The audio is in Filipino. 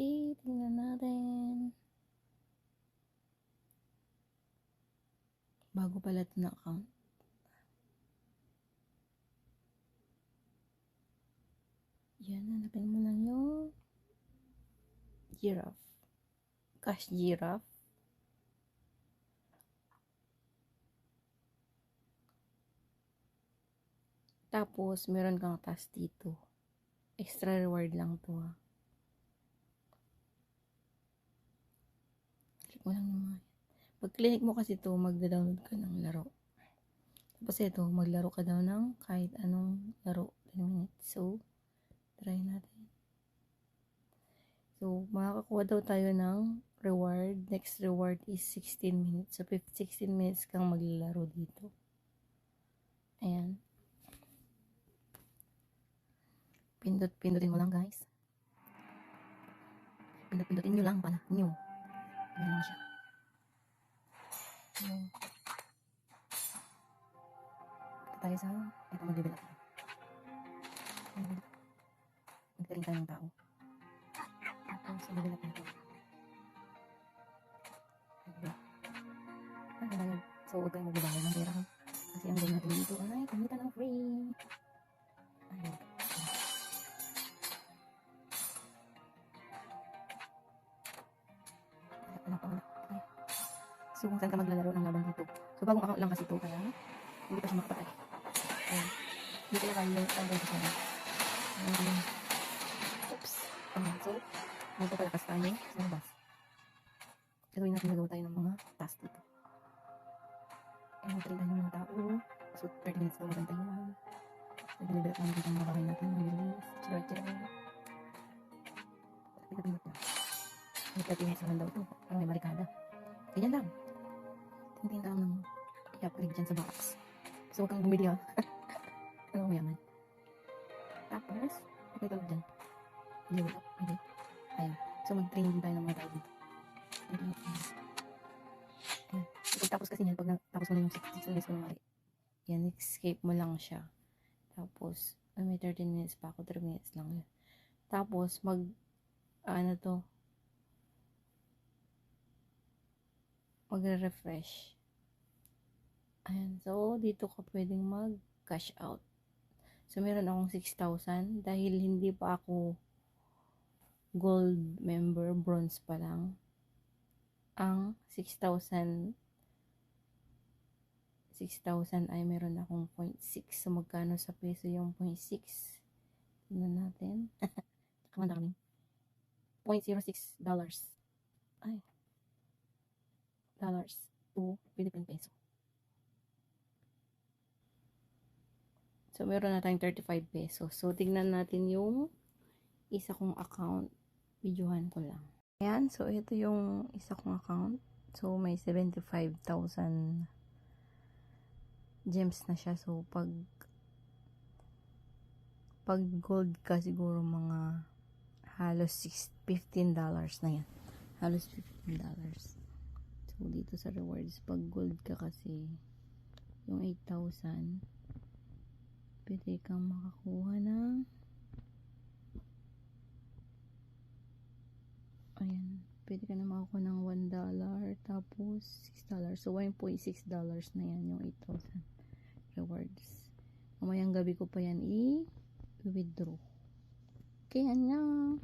Okay, tingnan natin. Bago pala ito na account. Yan, hanapin mo lang yung giraffe. Cash giraffe. Tapos, meron kang task dito. Extra reward lang to ha. Mo lang naman. Pag click mo kasi to, magda-download ka ng laro. Tapos ito, maglaro ka daw ng kahit anong laro. 10 minutes. So, try natin. So, makakakuha daw tayo ng reward. Next reward is 16 minutes. So, 15, 16 minutes kang maglalaro dito. Ayan. Pindot, pindutin mo lang guys. Tayo sa, ito mag-develop. Mag-develop. Magkaroon tayo ng tao. Tapos, sa develop natin. Develop. Ah, bayad. So, huwag kayong magbabayad ng pera. Kasi ang gawin natin dito ay kumita ng free. Ayun. So, kung saan ka maglalaro ng laban dito. So, bagong account lang kasi ito, kaya hindi pa siya makapatay. Dito na tayo ang ganito siya. Um, oops. Ayan. So, magpapalakas tayo sa labas. Gagawin natin nagawa tayo ng mga task dito. Ayan, natin tayo ng mga tao. So, 30 minutes pa magantay yan. Nag-deliver natin dito mga bahay natin. Nag-release. Chira-chira. Pinapinot na. May 30 minutes naman daw ito. Parang may barikada. Ganyan lang. Tingin lang ng i-upgrade dyan sa box. So, huwag kang bumili ha. Ano mayaman. Tapos, ka dyan. Level up. Okay. Ayun. So, mag-training tayo ng mga tao dito. Ayun. Ayun. Pagtapos kasi niyan, pag tapos mo na yung 6 days ko na yan, escape mo lang siya. Tapos, ay, may 13 minutes pa ako, 3 minutes lang yun. Tapos, mag, ano to, magre-refresh. Ayan. So, dito ka pwedeng mag-cash out. So, meron akong 6,000 dahil hindi pa ako gold member, bronze pa lang. Ang 6,000 6,000 ay meron akong 0.6. So, magkano sa peso yung 0.6? Tingnan natin. Kamanda kami. 0.06 dollars. Ay. Dollars to Philippine peso. So, meron na tayong 35 pesos. So, tignan natin yung isa kong account. Videohan ko lang. Ayan. So, ito yung isa kong account. So, may 75,000 gems na siya. So, pag pag gold ka siguro mga halos 6, 15 dollars na yan. Halos 15 dollars. So, dito sa rewards, pag gold ka kasi yung 8,000 pwede kang makakuha ng ayan, pwede ka na makakuha ng 1 dollar tapos 6 dollars. So, 1.6 dollars na yan yung 8,000 rewards. Mamayang gabi ko pa yan i-withdraw. Okay, yan